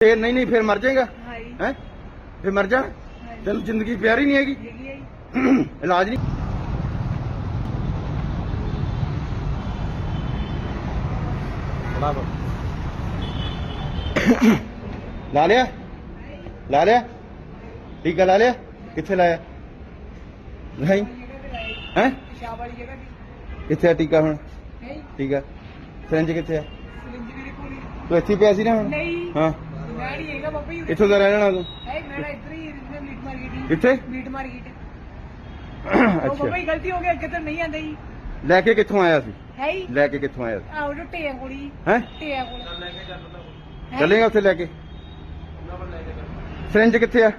ਫੇਰ ਨਹੀਂ ਨਹੀਂ ਫੇਰ ਮਰ ਜਾਏਗਾ ਹਾਈ ਹੈ ਫੇਰ ਮਰ ਜਾ ਹਾਈ ਤੈਨੂੰ ਜ਼ਿੰਦਗੀ ਪਿਆਰੀ ਨਹੀਂ ਹੈਗੀ ਹੈਗੀ ਹੈ ਜੀ। ਇਲਾਜ ਨਹੀਂ ਲਾ ਲਿਆ ਲਾ ਲਿਆ ਟੀਕਾ ਲਾ ਲਿਆ ਕਿੱਥੇ ਲਾਇਆ ਨਹੀਂ ਹੈ ਪਿਸ਼ਾਬ ਵਾਲੀ ਜਗ੍ਹਾ ਦੀ ਕਿੱਥੇ ਆ ਟੀਕਾ ਹੁਣ ਹੈ ਟੀਕਾ ਸਿਰੰਜ ਕਿੱਥੇ ਆ ਸਿਲਿੰਜ ਮੇਰੇ ਕੋਲ ਹੀ। ਤੂੰ ਇੱਥੇ ਹੀ ਪਿਆ ਸੀ ਨਾ ਹੁਣ ਨਹੀਂ ਹਾਂ ਮੈਂ ਨਹੀਂ ਹੈਗਾ ਬਾਬਾ ਜੀ। ਇੱਥੋਂ ਦਾ ਰਹਿਣ ਵਾਲਾ ਤੂੰ? ਹੈ ਇੱਧਰ ਮੀਟ ਮਾਰਕੀਟ ਕਿੱਥੇ? Meat market. ਉਹ ਅੱਛਾ ਬਾਬਾ ਜੀ ਗਲਤੀ ਹੋ ਗਈ ਅੱਗੇ ਤਾਂ ਨਹੀਂ ਆਂਦਾ ਜੀ। ਲੈ ਕੇ ਕਿੱਥੋਂ ਆਇਆ ਸੀ? ਹੈ ਹੀ ਲੈ ਕੇ ਕਿੱਥੋਂ ਆਇਆ ਸੀ? ਆਹ ਉਹ ਟੇਆ ਕੋਲੀ ਹੈ? ਟੇਆ ਕੋਲ? ਚੱਲੇਗਾ ਉੱਥੇ ਲੈ ਕੇ? ਸਿਰੰਜ ਕਿੱਥੇ ਆ?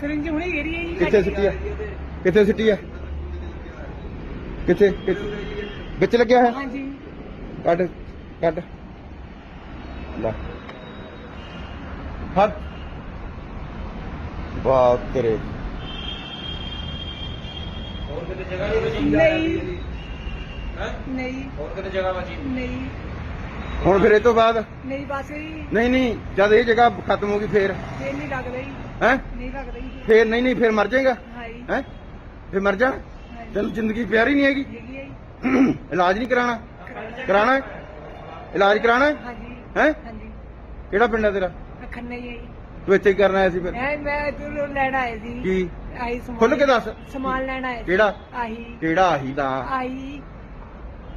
ਸਿਰਿੰਜ ਹੁਣੀ ਗੇਰੀ ਹੈ ਜੀ। ਕਿੱਥੇ ਸਿੱਟੀ ਆ? ਕਿੱਥੇ ਸਿੱਟੀ ਆ? ਕਿੱਥੇ? ਕਿੱਥੇ? ਵਿੱਚ ਲੱਗਿਆ ਹੈ ਹਾਂਜੀ। ਕੱਢ ਕੱਢ। ਲੈ। ਹੱਥ। ਬਾਤ ਤੇਰੇ। ਹੋਰ ਕਿਤੇ ਜਗ੍ਹਾ ਨਹੀਂ। ਬਚੀ ਨਹੀਂ ਹੈ? ਨਹੀਂ। ਹੋਰ ਕਿਤੇ ਜਗ੍ਹਾ ਬਚੀ ਨਹੀਂ। ਹੁਣ ਫਿਰ ਇਹ ਤੋਂ ਬਾਅਦ? ਨਹੀਂ ਬਸ ਜੀ ਨਹੀਂ ਨਹੀਂ ਜਦ ਇਹ ਜਗ੍ਹਾ ਖਤਮ ਹੋ ਗਈ ਫੇਰ। ਫੇਰ ਨਹੀਂ ਲੱਗਦਾ ਜੀ ਹੈ? ਨਹੀਂ ਲੱਗਦਾ ਜੀ ਫੇਰ। ਨਹੀਂ ਨਹੀਂ ਫੇਰ ਮਰ ਜਾਏਗਾ? ਹੈ ਫੇਰ ਮਰ ਜਾ। ਤੈਨੂੰ ਜ਼ਿੰਦਗੀ ਪਿਆਰੀ ਨਹੀਂ ਹੈਗੀ? ਹੈਗੀ ਹੈ ਜੀ। ਇਲਾਜ ਨਹੀਂ ਕਰਾਣਾ ਕਰਾਣਾ ਹੈ? ਇਲਾਜ ਕਰਾਣਾ ਹੈ? ਹਾਂਜੀ ਹੈਂ? ਹਾਂਜੀ ਕਿਹੜਾ ਪਿੰਡ ਹੈ ਤੇਰਾ? ਖੰਨੇ ਹੀ ਤੂੰ ਇੱਥੇ ਕੀ ਕਰਨ ਆਇਆ ਸੀ ਫਿਰ? ਮੈਂ ਮੈਂ ਤੂੰ ਲੈਣ ਆਏ ਸੀ। ਕੀ? ਆਹੀ ਸਮਾਨ ਖੁੱਲ ਕੇ ਦੱਸ। ਸਮਾਨ ਲੈਣ ਆਏ ਸੀ। ਕਿਹੜਾ? ਆਹੀ। ਕਿਹੜਾ ਆਹੀ ਦਾ? ਆਹੀ।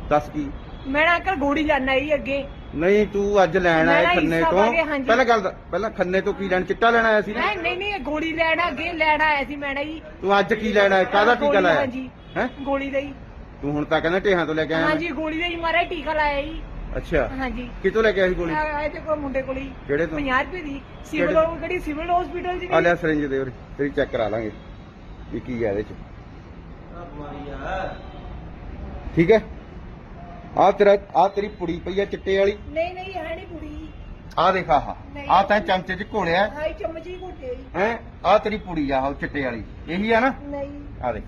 ਦੱਸ ਕੀ? ਮੈਂ ਨਾ ਅੰਕਲ ਗੋੜੀ ਜਾਣਾ ਹੀ ਅੱਗੇ। ਨਹੀਂ ਤੂੰ ਅੱਜ ਲੈਣ ਆਇਆ ਮੈਂ ਖੰਨੇ ਹਿੱਸਾ ਤੋਂ। ਹਾਂਜੀ। ਪਹਿਲਾਂ ਗੱਲ ਦੱਸ, ਪਹਿਲਾਂ ਖੰਨੇ ਤੋਂ ਕੀ ਲੈਣ ਚਿੱਟਾ ਲੈਣ ਆਇਆ ਸੀ ਨਾ? ਮੈਂ ਨਹੀਂ ਨਹੀਂ ਗੋਲੀ ਲੈਣ ਅੱਗੇ ਲੈਣ ਆਇਆ ਸੀ ਮੈਂ ਨਾ ਜੀ। ਤੂੰ ਅੱਜ ਕੀ ਲੈਣ ਆਇਆ? ਕਾਹਦਾ ਟੀਕਾ ਗੋਲੀ, ਲਾਇਆ? ਹਾਂਜੀ। ਹੈ? ਗੋਲੀ ਦਾ ਹੀ ਤੂੰ ਹੁਣ ਤਾਂ ਕਹਿੰਦਾ ਢੇਹਾਂ ਤੋਂ ਲੈ ਕੇ ਆਇਆ ਹਾਂਜੀ ਗੋਲੀ ਦਾ ਹੀ ਟੀਕਾ ਲਾਇਆ ਜੀ। ਅੱਛਾ। ਹਾਂਜੀ। ਕਿਤੋਂ ਲੈ ਕੇ ਸੀ ਗੋਲੀ? ਆਏ ਤੇ ਕੋਲ ਮੁੰਡੇ ਕੋਲ ਹੀ। ਕਿਹੜੇ ਤੋਂ? 50 ਰੁਪਏ ਦੀ। ਸਿਵਲ ਕਿਹੜੇ? ਕਿਹੜੀ ਸਿਵਲ ਹਸਪੀਟਲ ਦੀ ਆ ਲਿਆ ਸਿਰਿੰਜ ਦੇ ਉਰੇ। ਤੇਰੀ ਚੈੱਕ ਕਰਾ ਲਾਂਗੇ। ਵੀ ਕੀ ਹੈ ਇਹਦੇ ਚ। ਆ ਆ ਠੀਕ ਹੈ? ਆ ਤੇਰਾ ਆ ਤੇਰੀ ਪੁੜੀ ਪਈ ਆ ਚਿੱਟੇ ਵਾਲੀ। ਨਹੀਂ ਨਹੀਂ ਹੈ ਨਹੀਂ ਕੁੜੀ ਆ ਦੇਖ ਆਹ। ਨਹੀਂ। ਆ ਤਾਂ ਚਮਚੇ ਚ ਘੋਲਿਆ। ਹਾਈ ਚਮਚੀ ਘੁੱਟੇ ਹੈ? ਆ ਤੇਰੀ ਪੁੜੀ ਆ ਉਹ ਚਿੱਟੇ ਵਾਲੀ। ਇਹੀ ਆ ਨਾ? ਨਹੀਂ। ਆ ਦੇਖ।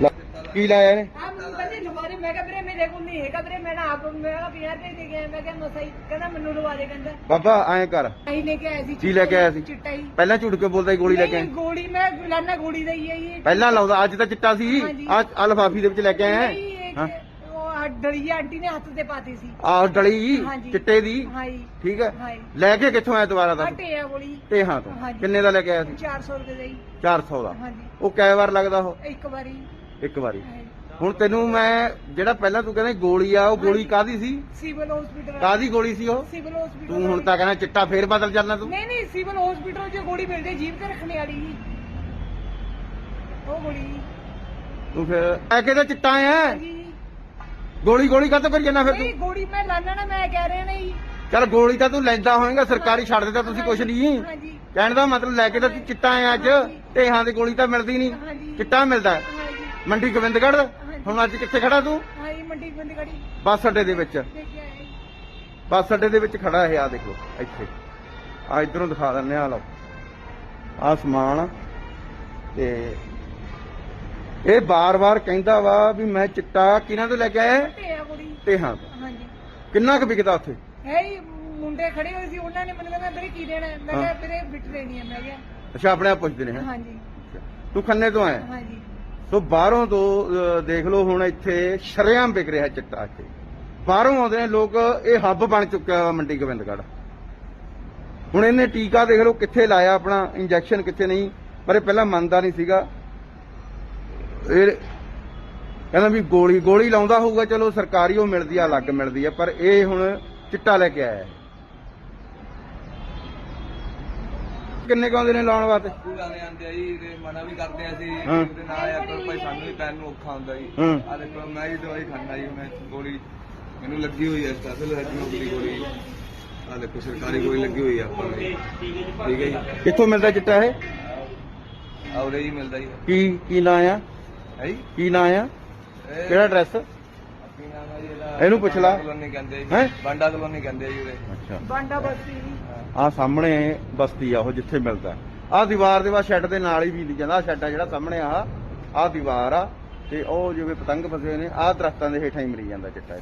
ਲੈ, ਕੀ ਲਾਇਆ ਇਹਨੇ ਆ ਮੈਨੂੰ ਕਹਿੰਦੇ ਲਵਾਰੇ ਮੈਂ ਕਿਹਾ ਵੀਰੇ ਮੇਰੇ ਕੋਲ ਨਹੀਂ ਹੈਗਾ ਵੀਰੇ ਮੈਂ ਨਾ ਆਪ ਮੈਂ ਕਿਹਾ 50 ਰੁਪਏ ਦੇ ਗਿਆ ਮੈਂ ਕਿਹਾ ਮਸਾਈ ਕਹਿੰਦਾ ਮੈਨੂੰ ਲਵਾ ਦੇ ਕਹਿੰਦਾ। ਬਾਬਾ ਐਂ ਕਰ। ਆਹੀ ਲੈ ਕੇ ਆਇਆ ਸੀ ਕੀ ਲੈ ਕੇ ਆਇਆ ਸੀ? ਚਿੱਟਾ ਹੀ। ਪਹਿਲਾਂ ਝੂਠ ਕੇ ਬੋਲਦਾ ਸੀ ਗੋਲੀ ਲੈ ਕੇ? ਨਹੀਂ, ਆਏ ਗੋਲੀ ਮੈਂ ਲਾਨਾ ਗੋਲੀ ਦਾ ਹੀ ਹੈ ਜੀ। ਪਹਿਲਾਂ ਲਾਉਂਦਾ ਅੱਜ ਤਾਂ ਚਿੱਟਾ ਸੀ। ਹਾਂਜੀ। ਆ ਆ ਲਫਾਫੀ ਦੇ ਵਿੱਚ ਲੈ ਕੇ ਆਇਆ ਨਹੀਂ, ਹਾਂ। ਉਹ ਡਲੀ ਆਂਟੀ ਨੇ ਹੱਥ ਤੇ ਪਾਤੀ ਸੀ। ਆ ਡਲੀ ਹਾਂਜੀ। ਚਿੱਟੇ ਦੀ। ਹਾਈ ਠੀਕ ਹੈ। ਹਾਈ ਲੈ ਕੇ ਕਿੱਥੋਂ ਆਇਆ ਦੁਬਾਰਾ ਦਾ ਆਟੇ ਆ ਗੋਲੀ ਢੇਹਾਂ ਤੋਂ। ਹਾਂਜੀ। ਕਿੰਨੇ ਦਾ ਲੈ ਕੇ ਆਇਆ ਸੀ? 400 ਰੁਪਏ ਦਾ ਹੀ। 400 ਦਾ। ਹਾਂਜੀ। ਉਹ ਕਈ ਵਾਰ ਲੱਗਦਾ ਉਹ? ਇੱਕ ਵਾਰੀ। ਇੱਕ ਵਾਰੀ। ਹਾਈ। ਹੁਣ ਤੈਨੂੰ ਮੈਂ ਜਿਹੜਾ ਪਹਿਲਾਂ ਤੂੰ ਕਹਿੰਦਾ ਗੋਲੀ ਆ ਉਹ ਗੋਲੀ ਕਾਦੀ ਸੀ? ਸਿਵਲ ਹਸਪੀਟਲ ਕਾਦੀ ਗੋਲੀ ਸੀ ਉਹ? ਸਿਵਲ ਹਸਪੀਟਲ ਤੂੰ ਹੁਣ ਤਾਂ ਕਹਿੰਦਾ ਚਿੱਟਾ ਫੇਰ ਬਦਲ ਜਾਣਾ ਤੂੰ। ਨਹੀਂ ਨਹੀਂ ਸਿਵਲ ਹਸਪੀਟਲ 'ਚ ਗੋਲੀ ਮਿਲਦੀ ਜੀਭ ਤੇ ਰੱਖਣੇ ਵਾਲੀ। ਜੀ ਉਹ ਗੋਲੀ। ਤੂੰ ਫਿਰ ਐ ਕਿਹਦਾ ਚਿੱਟਾ ਆ ਗੋਲੀ ਗੋਲੀ ਕਾਹਤੋਂ ਕਰੀ ਜਾਣਾ ਫਿਰ ਨਹੀਂ ਤੂੰ? ਗੋਲੀ ਮੈਂ ਲਾਣਾ ਨਾ ਮੈਂ ਕਹਿ ਰਿਹਾ ਨਹੀਂ। ਚੱਲ ਗੋਲੀ ਤਾਂ ਤੂੰ ਲੈਂਦਾ ਹੋਏਗਾ ਸਰਕਾਰੀ ਛੱਡ ਦਿੱਤਾ ਤੁਸੀਂ ਕੁਛ ਨਹੀਂ। ਹਾਂਜੀ। ਕਹਿਣ ਦਾ ਮਤਲਬ ਲੈ ਕੇ ਤਾਂ ਤੂੰ ਚਿੱਟਾ ਆ ਅੱਜ। ਢੇਹਾਂ ਦੀ ਗੋਲੀ ਤਾਂ ਮਿਲਦੀ ਨਹੀਂ। ਚਿੱਟਾ ਮਿਲਦਾ। ਮੰਡੀ ਗੋਬਿੰਦਗੜ੍ਹ। ਹੁਣ ਅੱਜ ਕਿੱਥੇ ਖੜਾ ਤੂੰ? ਹਾਂਜੀ ਮੰਡੀ ਬੰਦ ਕੜੀ ਬੱਸ ਅੱਡੇ ਦੇ ਵਿੱਚ। ਦੇਖਿਆ ਹੈ ਬੱਸ ਅੱਡੇ ਦੇ ਵਿੱਚ ਖੜਾ ਇਹ ਆ ਦੇਖੋ ਇੱਥੇ। ਆ ਇਧਰੋਂ ਦਿਖਾ ਦਿੰਨੇ ਆ ਲਓ। ਆ ਸਮਾਨ ਤੇ ਇਹ ਬਾਰ-ਬਾਰ ਕਹਿੰਦਾ ਵਾ ਵੀ ਮੈਂ ਚਿੱਟਾ ਕਿਹਨਾਂ ਤੋਂ ਲੈ ਕੇ ਆਇਆ ਤੇ ਆ ਢੇਹਾਂ ਤੋਂ। ਹਾਂਜੀ। ਕਿੰਨਾ ਕੁ ਵਿਕਦਾ ਉੱਥੇ? ਹੈ ਹੀ ਮੁੰਡੇ ਖੜੇ ਹੋਏ ਸੀ ਉਹਨਾਂ ਨੇ ਮੈਨੂੰ ਕਹਿੰਦਾ ਵੀਰੇ ਕੀ ਦੇਣਾ। ਹੈ? ਮੈਂ ਹਾਂ। ਕਿਹਾ ਵੀਰੇ ਬਿੱਟ ਦੇਣੀ ਹੈ ਮੈਂ ਕਿਹਾ। ਅੱਛਾ ਆਪਣੇ ਆਪ ਪੁੱਛਦੇ ਨੇ ਹੈਂ? ਹਾਂਜੀ। ਤੂੰ ਖੰਨੇ ਤੋਂ ਆਇਆ? ਹਾਂਜੀ। ਸੋ ਬਾਹਰੋਂ ਤੋਂ ਦੇਖ ਲਓ ਹੁਣ ਇੱਥੇ ਸ਼ਰੇਆਮ ਵਿਕ ਰਿਹਾ ਚਿੱਟਾ ਇੱਥੇ। ਬਾਹਰੋਂ ਆਉਂਦੇ ਨੇ ਲੋਕ, ਇਹ ਹੱਬ ਬਣ ਚੁੱਕਿਆ ਵਾ ਮੰਡੀ ਗੋਬਿੰਦਗੜ੍ਹ। ਹੁਣ ਇਹਨੇ ਟੀਕਾ ਦੇਖ ਲਓ ਕਿੱਥੇ ਲਾਇਆ ਆਪਣਾ, ਇੰਜੈਕਸ਼ਨ ਕਿੱਥੇ ਨਹੀਂ, ਪਰ ਇਹ ਪਹਿਲਾਂ ਮੰਨਦਾ ਨਹੀਂ ਸੀਗਾ। ਇਹ ਕਹਿੰਦਾ ਵੀ ਗੋਲੀ ਗੋਲੀ ਲਾਉਂਦਾ ਹੋਊਗਾ, ਚਲੋ ਸਰਕਾਰੀ ਉਹ ਮਿਲਦੀ ਆ, ਅਲੱਗ ਮਿਲਦੀ ਆ, ਪਰ ਇਹ ਹੁਣ ਚਿੱਟਾ ਲੈ ਕੇ ਆਇਆ। ਕਿੰਨੇ ਕੁ ਆਉਂਦੇ ਨੇ ਲਾਉਣ ਵਾਸਤੇ? ਸਕੂਲ ਆਉਂਦੇ ਆਂਦੇ ਆ ਜੀ ਤੇ ਮਨਾ ਵੀ ਕਰਦੇ ਆ ਅਸੀਂ ਹਾਂ। ਉਹਦੇ ਨਾਲ ਆ ਪਰ ਭਾਈ ਸਾਨੂੰ ਵੀ ਪੈਨ ਨੂੰ ਔਖਾ ਹੁੰਦਾ ਜੀ। ਹਾਂ। ਆ ਦੇਖੋ ਮੈਂ ਜੀ ਦਵਾਈ ਖਾਂਦਾ ਜੀ ਮੈਂ ਗੋਲੀ ਮੈਨੂੰ ਲੱਗੀ ਹੋਈ ਹੈ ਸਟਾਫਲ ਲੱਗੀ ਹੋਈ ਗੋਲੀ ਆ ਦੇਖੋ ਸਰਕਾਰੀ ਗੋਲੀ ਲੱਗੀ ਹੋਈ ਆ ਆਪਾਂ ਨੂੰ। ਜੀ। ਠੀਕ ਹੈ ਜੀ। ਕਿੱਥੋਂ ਮਿਲਦਾ ਚਿੱਟਾ ਇਹ? ਆਉਰੇ ਜੀ ਮਿਲਦਾ ਜੀ। ਕੀ ਕੀ ਨਾਂ ਆ? ਹੈ ਜੀ? ਕੀ ਨਾਂ ਆ? ਇਹ ਕਿਹੜਾ ਐਡਰੈਸ ਕੀ ਨਾਮ ਹੈ ਜੀ ਇਹਦਾ ਇਹਨੂੰ ਪੁੱਛ ਲਾ। ਬਾਂਡਾ ਕਲੋਨੀ ਕਹਿੰਦੇ ਜੀ। ਹੈਂ? ਬਾਂਡਾ ਕਲੋਨੀ ਕਹਿੰਦੇ ਜੀ ਉਰੇ। ਅੱਛਾ। ਬਾਂਡਾ ਬਸਤੀ ਆ ਸਾਹਮਣੇ ਬਸਤੀ ਆ ਉਹ ਜਿੱਥੇ ਮਿਲਦਾ। ਆ ਦੀਵਾਰ ਦੇ ਬਾਅਦ ਸ਼ੈੱਡ ਦੇ ਨਾਲ ਹੀ ਵੀ ਜਾਂਦਾ। ਸ਼ੈੱਡ ਆ ਜਿਹੜਾ ਸਾਹਮਣੇ ਆ। ਆ ਦੀਵਾਰ ਆ। ਤੇ ਉਹ ਜਿਵੇਂ ਪਤੰਗ ਫਸੇ ਹੋਏ ਨੇ ਆ ਦਰਖਤਾਂ ਦੇ ਹੇਠਾਂ ਹੀ ਮਰੀ ਜਾਂਦਾ ਚਿੱਟਾ ਇਹ।